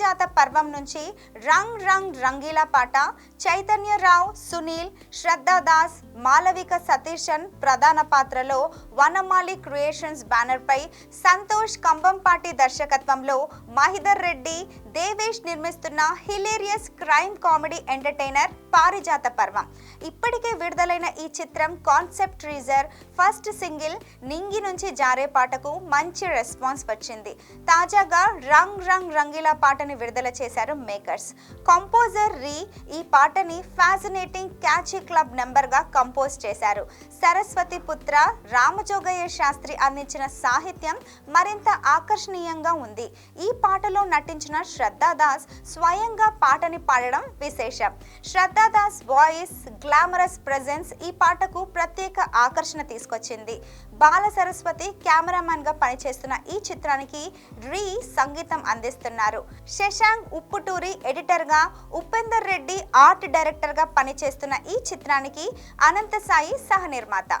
పారిజాత పర్వం నుంచి రంగ్ రంగ్ రంగీలా పాట చైతన్యరావు సునీల్ శ్రద్ధాదాస్ మాలవిక సతీషన్ ప్రధాన పాత్రలో వనమాలి క్రియేషన్స్ బ్యానర్ పై సంతోష్ కంబంపాటి దర్శకత్వంలో మహిదర్ రెడ్డి దేవేష్ నిర్మిస్తున్న హిలేరియస్ క్రైమ్ కామెడీ ఎంటర్టైనర్ పారిజాత పర్వం. ఇప్పటికే విడుదలైన ఈ చిత్రం కాన్సెప్ట్ ట్రీజర్ ఫస్ట్ సింగిల్ నింగి నుంచి జారే పాటకు మంచి రెస్పాన్స్ వచ్చింది. తాజాగా రంగ్ రంగ్ రంగిలా పాటను విడుదల చేశారు మేకర్స్. కంపోజర్ రీ ఈ పాటని ఫ్యాసినేటింగ్ క్యాచీ క్లబ్ నెంబర్గా కంపోజ్ చేశారు. సరస్వతి పుత్ర రామజోగయ్య శాస్త్రి అందించిన సాహిత్యం మరింత ఆకర్షణీయంగా ఉంది. ఈ పాటలో నటించిన శ్రద్ధాదాస్ స్వయంగా పాటని పాడడం విశేషం. శ్రద్ధాదాస్ వాయిస్ గ్లామరస్ ప్రెజెన్స్ ఈ పాటకు ప్రత్యేక ఆకర్షణ తీసుకొచ్చింది. బాల సరస్వతి కెమెరామెన్గా పనిచేస్తున్న ఈ చిత్రానికి రీ సంగీతం అందిస్తున్నారు. శశాంక్ ఉప్పుటూరి ఎడిటర్గా ఉపేందర్ రెడ్డి ఆర్ట్ డైరెక్టర్గా పనిచేస్తున్న ఈ చిత్రానికి అనంత సాయి సహ నిర్మాత.